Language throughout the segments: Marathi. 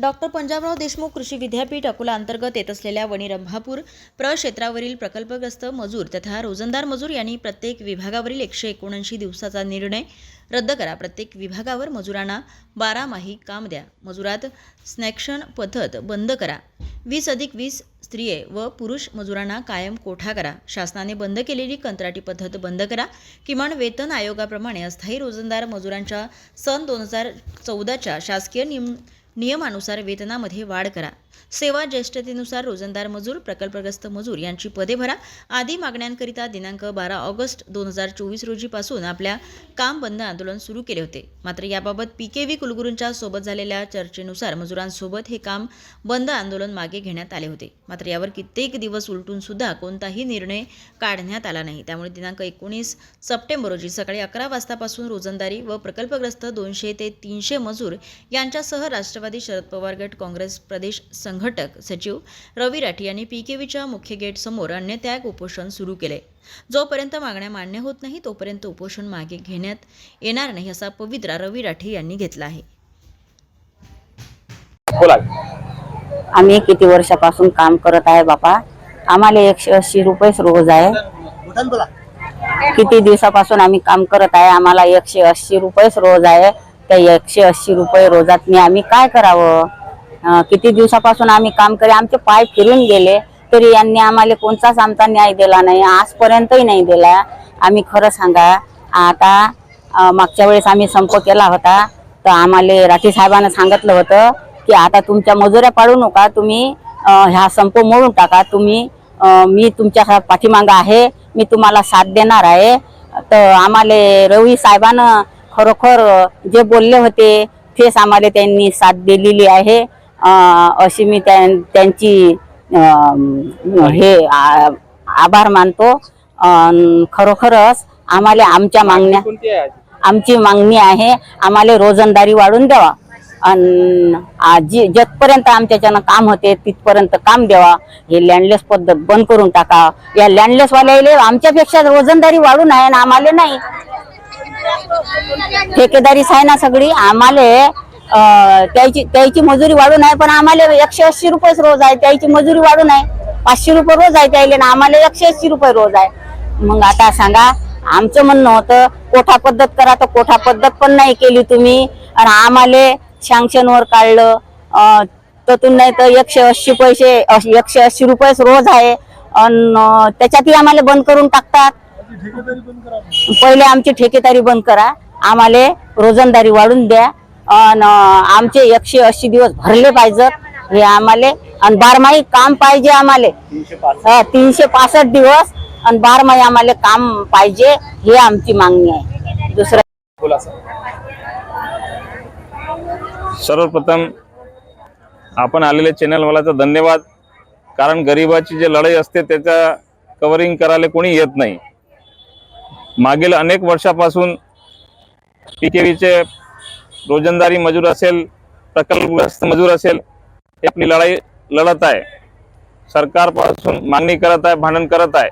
डॉक्टर पंजाबराव देशमुख कृषी विद्यापीठ अकोला अंतर्गत येत असलेल्या वणीरंभापूर प्रक्षेत्रावरील प्रकल्पग्रस्त मजूर तथा रोजंदार मजूर यांनी प्रत्येक विभागावरील एकशे एकोणऐंशी दिवसाचा निर्णय रद्द करा. प्रत्येक विभागावर मजुरांना बारामाही काम द्या. मजुरात स्नॅक्शन पद्धत बंद करा. वीस अधिक वीस स्त्रिये व पुरुष मजुरांना कायम कोठा करा. शासनाने बंद केलेली कंत्राटी पद्धत बंद करा. किमान वेतन आयोगाप्रमाणे अस्थायी रोजंदार मजुरांच्या सन दोन हजार चौदाच्या शासकीय नियम नियमानुसार वेतनामध्ये वाढ करा. सेवा ज्येष्ठतेनुसार रोजंदार मजूर प्रकल्पग्रस्त मजूर यांची पदे भरा. आदी मागण्यांकरिता दिनांक बारा ऑगस्ट दोन हजार चोवीस रोजीपासून आपल्या काम बंद आंदोलन सुरू केले होते. मात्र याबाबत पी के व्ही कुलगुरूंच्या सोबत झालेल्या चर्चेनुसार मजुरांसोबत हे काम बंद आंदोलन मागे घेण्यात आले होते. मात्र यावर कित्येक दिवस उलटून सुद्धा कोणताही निर्णय काढण्यात आला नाही. त्यामुळे दिनांक एकोणीस सप्टेंबर रोजी सकाळी अकरा वाजतापासून रोजंदारी व प्रकल्पग्रस्त दोनशे ते तीनशे मजूर यांच्यासह राष्ट्रवादी शरद पवार गट काँग्रेस प्रदेश संघटक सचिव रवी राठी यांनी पीकेव्हीच्या मुख्य गेट समोर अन्नत्याग उपोषण सुरू केले. जोपर्यंत मागण्या मान्य होत नाही तोपर्यंत उपोषण मागे घेण्यात येणार नाही असा पवित्रा रवी राठी यांनी घेतला आहे. बोला. आम्ही किती वर्षापासून काम करत आहे बापा. आम्हाला एकशे अस्सी रुपयेच रोज आहे. किती दिवसापासून आम्ही काम करत आहे आम्हाला एकशे अस्सी रुपयेच रोज आहे. त्या एकशे अस्सी रुपये रोजात आम्ही काय करावं? किती दिवसापासून आम्ही काम करे आमचे पाय फिरून गेले तरी यांनी आम्हाला कोणताच आमचा न्याय दिला नाही आजपर्यंतही नाही दिला. आम्ही खरं सांगा आता मागच्या वेळेस आम्ही संप केला होता तर आम्हाला राठी साहेबांना सांगितलं होतं की आता तुमच्या मजुऱ्या पाडू नका तुम्ही ह्या संप मोडून टाका तुम्ही मी तुमच्या पाठीमागं आहे मी तुम्हाला साथ देणार आहे. तर आम्हाला रवी साहेबानं खरोखर जे बोलले होते तेच आम्हाला त्यांनी साथ दिलेली आहे. अशी मी त्यां- त्यांची हे आभार मानतो. खरोखरच आम्हाला आमच्या मागण्या आमची मागणी आहे. आम्हाला रोजंदारी वाढून द्यावा. अन आ- जी जतपर्यंत आमच्याच्यानं काम होते तिथपर्यंत काम द्यावा. हे लँडलेस पद्धत बंद करून टाका. या लँडलेस वाल्याला आमच्यापेक्षा रोजंदारी वाढून आहे आणि आम्हाला नाही. ठेकेदारीच आहे ना सगळी. आम्हाला त्याची त्याची मजुरी वाढून आहे पण आम्हाला एकशे अस्सी रुपयेच रोज आहे. त्याची मजुरी वाढून आहे पाचशे रुपये रोज आहे त्याला आणि आम्हाला एकशे अस्सी रुपये रोज आहे. मग आता सांगा आमचं म्हणणं होतं कोठा पद्धत करा तर कोठा पद्धत पण नाही केली तुम्ही. आणि आम्हाला सँक्शन वर काढलं. ततून त्यातून नाही तर एकशे अस्सी पैसे एकशे अस्सी रुपयेच रोज आहे. आणि त्याच्यातही आम्हाला बंद करून टाकतात. पहिले आमची ठेकेदारी बंद करा. आम्हाला रोजंदारी वाढून द्या. आणि आमचे एकशे अस्सी दिवस भरले पाहिजेत. हे आम्हाला आणि बारमाही काम पाहिजे आम्हाला. हा, तीनशे पासष्ट दिवस आणि बारमाही आम्हाला काम पाहिजे हे आमची मागणी आहे. दुसरं सर्वप्रथम आपण आलेले चॅनलवाल्याचा धन्यवाद. कारण गरिबाची जे लढाई असते त्याच्या कव्हरिंग करायला कोणी येत नाही. मागील अनेक वर्षापासून पीकेवीचे रोजंदारी मजूर असेल प्रकल्पग्रस्त मजूर असेल हे आपली लढाई लढत आहे. सरकारपासून मागणी करत आहे भांडण करत आहे.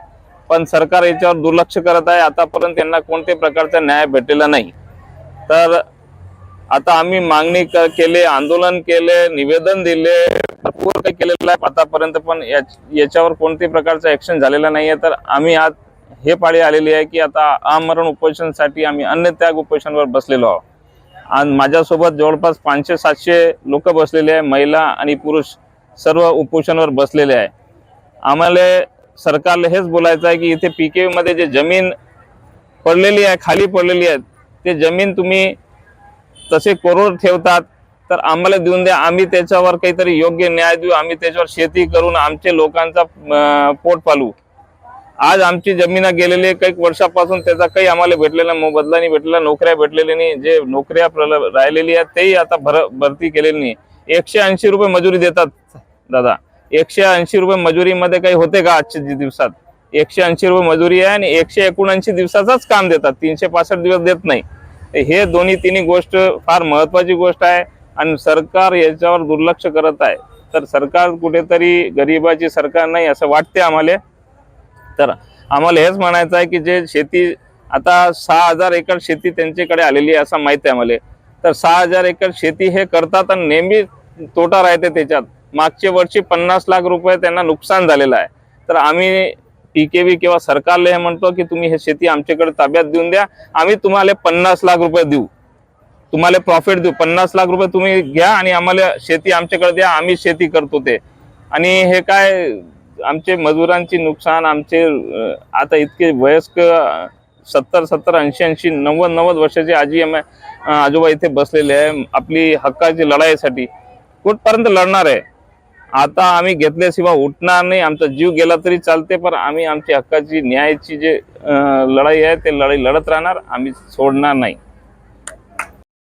पण सरकार याच्यावर दुर्लक्ष करत आहे. आतापर्यंत त्यांना कोणत्याही प्रकारचा न्याय भेटलेला नाही. तर आता आम्ही मागणी क- केले आंदोलन केले निवेदन दिले भरपूर काही केलेलं आहे आतापर्यंत पण याच- याच्यावर कोणत्याही प्रकारचं झालेला झालेलं आहे तर आम्ही आज हे पाळी आलेली आहे की आता आमरण उपोषणसाठी आम्ही अन्य त्याग उपोषणवर बसलेलो आहोत. आणि माझ्यासोबत जवळपास पाचशे सातशे लोक बसलेले आहे महिला आणि पुरुष सर्व उपोषणवर बसलेले आहे आम्हाला सरकारला हेच बोलायचं आहे की इथे पीके मध्ये जे जमीन पडलेली आहे खाली पडलेली आहे ते जमीन तुम्ही तसे कोरड ठेवतात तर आम्हाला देऊन द्या. आम्ही त्याच्यावर काहीतरी योग्य न्याय देऊ. आम्ही त्याच्यावर शेती करून आमचे लोकांचा पोट पालू. आज आमची जमीन गेलेली आहे काही वर्षापासून त्याचा काही आम्हाला भेटलेला मोबदला नाही भेटलेला नोकऱ्या भेटलेल्या नाही. जे नोकऱ्या प्रल- राहिलेली आहेत तेही आता भर भरती केलेली नाही. एकशे ऐंशी रुपये मजुरी देतात दादा. एकशे ऐंशी रुपये मजुरीमध्ये काही होते का आजच्या दिवसात? एकशे ऐंशी रुपये मजुरी आहे आणि एकशे एकोणऐंशी दिवसाचाच काम देतात तीनशे पासष्ट दिवस देत नाही. हे दोन्ही तिन्ही गोष्ट फार महत्वाची गोष्ट आहे आणि सरकार याच्यावर दुर्लक्ष करत आहे. तर सरकार कुठेतरी गरिबाची सरकार नाही असं वाटते आम्हाला. तर आम्हाला हेच म्हणायचं आहे की जे शेती आता सहा हजार एकर शेती त्यांच्याकडे आलेली आहे असं माहिती आहे आम्हाला. तर सहा हजार एकर शेती हे करतात आणि नेहमी तोटा राहते त्याच्यात. मागच्या वर्षी पन्नास लाख रुपये त्यांना नुकसान झालेलं आहे. तर आम्ही पीकेबी किंवा सरकारला हे म्हणतो की तुम्ही हे शेती आमच्याकडे ताब्यात देऊन द्या. आम्ही तुम्हाला पन्नास लाख रुपये देऊ. तुम्हाला प्रॉफिट देऊ. पन्नास लाख रुपये तुम्ही घ्या आणि आम्हाला शेती आमच्याकडे द्या. आम्ही शेती करतो ते. आणि हे काय आमचे मजुरांची नुकसान आमचे आता इतके वयस्क सत्तर सत्तर ऐंशी ऐंशी नव्वद नव्वद वर्षाचे आजी आम्ही आजोबा इथे बसलेले आहे. आपली हक्काची लढाईसाठी कुठपर्यंत लढणार आहे? आता आम्ही घेतल्याशिवाय उठणार नाही. आमचा जीव गेला तरी चालते पण आम्ही आमची हक्काची न्यायाची जे लढाई आहे ते लढाई लढत राहणार. आम्ही सोडणार नाही.